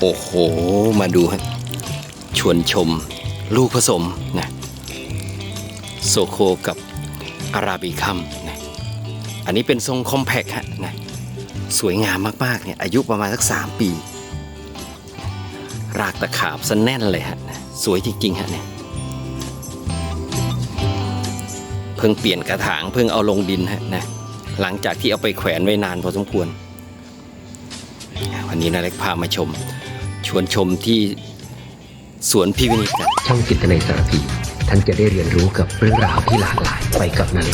โอ้โห มาดูฮะชวนชมลูกผสมนะโซโคกับอาราบิคัมนะอันนี้เป็นทรงคอมแพคฮะนะสวยงามมากๆเนี่ยอายุประมาณสักสามปี รากตะขาบซะแน่นเลยฮะนะสวยจริง ๆ ฮะเนี่ยเพิ่งเปลี่ยนกระถางเพิ่งเอาลงดินฮะนะหลังจากที่เอาไปแขวนไว้นานพอสมควร วันนี้นาเล็กพามาชม ชวนชมที่สวนพิวินิจช่องจิตในสารพีท่านจะได้เรียนรู้กับเรื่องราวที่หลากหลายไปกับนั้น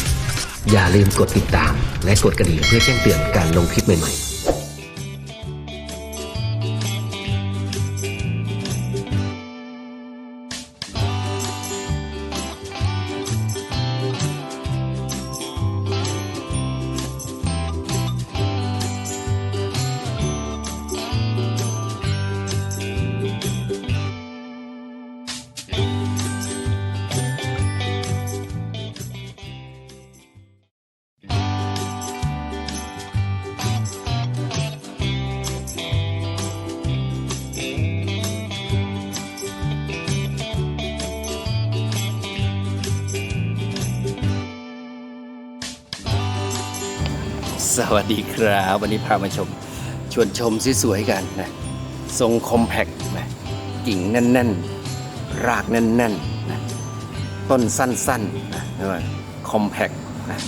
อย่าลืมกดติดตามและกดกระดิ่งเพื่อแจ้งเตือนการลงคลิปใหม่ๆ สวัสดีครับ วันนี้พามาชม ชวนชมสวยๆกันนะทรงคอมแพคนะกิ่งแน่นๆ รากแน่นๆนะต้นสั้นๆนะเรียกว่าคอมแพคนะ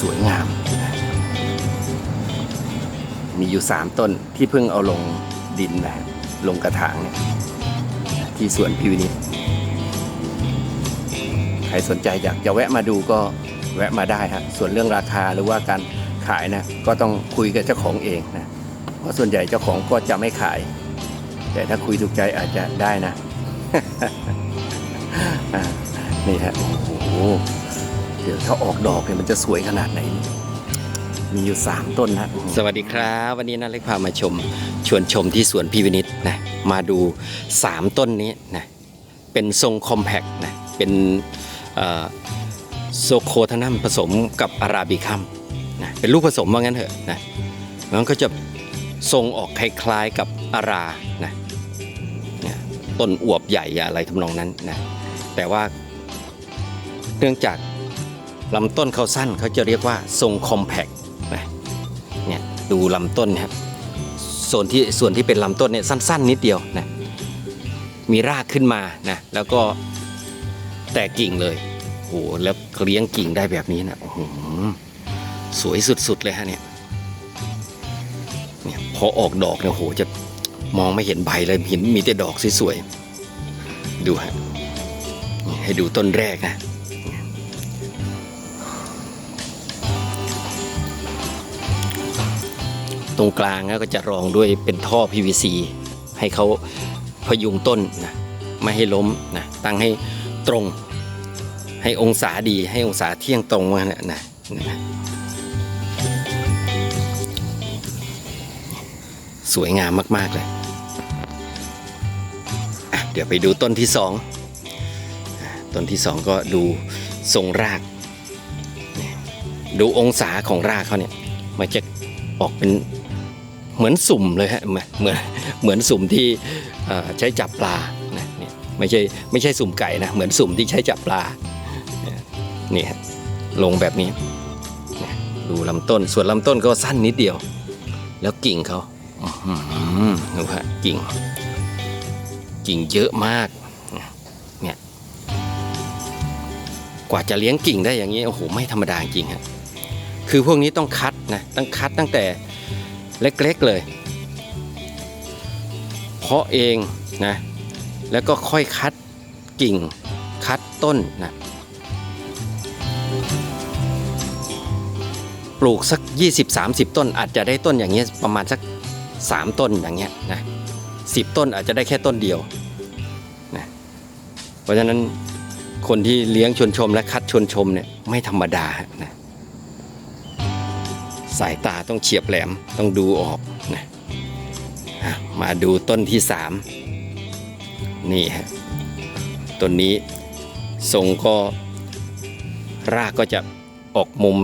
สวยงามนะมีอยู่ 3 ต้นที่เพิ่งเอาลงดินนะลงกระถางเนี่ยที่สวนพิวนิจใครสนใจอยากจะแวะมาดูก็แวะมาได้ฮะส่วนเรื่องราคาหรือว่าการ ขายนะ ก็ต้องคุยกับเจ้าของเองนะ เพราะส่วนใหญ่เจ้าของก็จะไม่ขาย แต่ถ้าคุยถูกใจอาจจะได้นะ นี่ฮะโอ้โหเดี๋ยวถ้าออกดอกเนี่ยมันจะสวยขนาดไหน มีอยู่ 3 ต้นนะสวัสดีครับ วันนี้นาเล็กพามาชม ชวนชมที่สวนพิวินิตนะ มาดู 3 ต้นนี้นะ เป็นทรงคอมแพคนะ เป็นโซโคทานัมผสมกับอาราบิคัม นะเป็นลูกผสมว่างั้นเถอะนะมันก็จะทรงออกคล้ายๆกับอารานะนี่ยต้นอวบใหญ่อะไรทำนองนั้นนะแต่ว่าเนื่องจากลำต้นเขาสั้นเขาจะเรียกว่าทรงคอมแพคนะเนี่ยดูลำต้นนะครับส่วนที่ส่วนที่เป็นลำต้นเนี่ยสั้น ๆ นิดเดียวนะมีรากขึ้นมานะแล้วก็แตกกิ่งเลยโอ้โหแล้วเลี้ยงกิ่งได้แบบนี้นะโอ้โห สวยสุดๆเลยฮะเนี่ยเนี่ยพอออกดอกเนี่ยโหจะมองไม่เห็นใบเลยเห็นมีแต่ดอกสวยๆดูฮะให้ดูต้นแรกนะตรงกลางนะก็จะรองด้วยเป็นท่อ PVC ให้เขาพยุงต้นนะไม่ให้ล้มนะตั้งให้ตรง ให้องศาดีให้องศาเที่ยงตรงมานะนะนะ สวยงามมากๆเลยเดี๋ยวไปดูต้นที่สองต้นที่สองก็ดูทรงราก ดูองศาของรากเขาเนี่ยมันจะออกเป็นเหมือนสุ่มเลยฮะเหมือนเหมือนเหมือนสุ่มที่ใช้จับปลานะนี่ไม่ใช่ไม่ใช่สุ่มไก่นะเหมือนสุ่มที่ใช้จับปลานี่ฮะลงแบบนี้ดูลำต้นส่วนลำต้นก็สั้นนิดเดียว แล้วกิ่งเขา ดูฮะกิ่ง กิ่งเยอะมาก เนี่ย กว่าจะเลี้ยงกิ่งได้อย่างนี้ โอ้โห ไม่ธรรมดาจริงฮะ คือพวกนี้ต้องคัดนะ ต้องคัดตั้งแต่เล็กๆเลย เพาะเองนะ แล้วก็ค่อยคัดกิ่ง คัดต้นนะ ปลูกสัก 20-30 ต้นอาจจะได้ต้นอย่างเงี้ยประมาณสัก 3 ต้นอย่างเงี้ยนะสิต้นอาจจะได้แค่ต้นเดียวนะเพราะฉะนั้นคนที่เลี้ยงชวนชมและคัดชวนชมเนี่ยไม่ธรรมดานะสายตาต้องเฉียบแหลมต้องดูออกนะมาดูต้นที่ 3 นี่ฮะต้นนี้ทรงก็รากก็จะออกมุม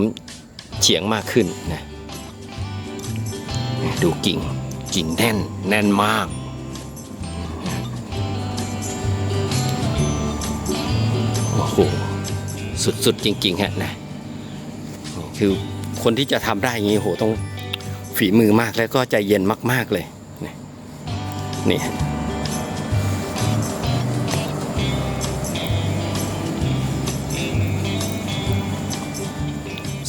เฉียงมากขึ้นนะดูกิ่ง กิ่งแน่นแน่นมาก โอ้โห สุดๆ จริง ๆ ฮะนะนี่คือคนที่จะทำได้อย่างนี้โหต้องฝีมือมากแล้วก็ใจเย็นมาก ๆ เลย นี่นี่ฮะ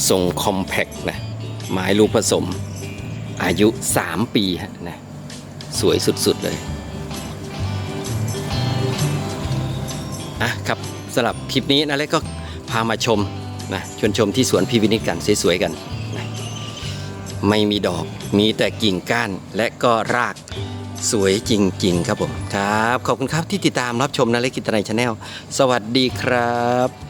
ทรงคอมแพคนะ ไม้ลูกผสม อายุ 3 ปีฮะนะสวยสุด ๆ เลยอะครับสำหรับคลิปนี้นะเล็กก็พามาชมนะชวนชมที่สวนพี่วินิจกันสวยๆกันนะไม่มีดอกมีแต่กิ่งก้านและก็รากสวยจริง ๆ ครับผม ครับ ขอบคุณครับที่ติดตามรับชมนะเล็กกิตนายชาแนลสวัสดีครับ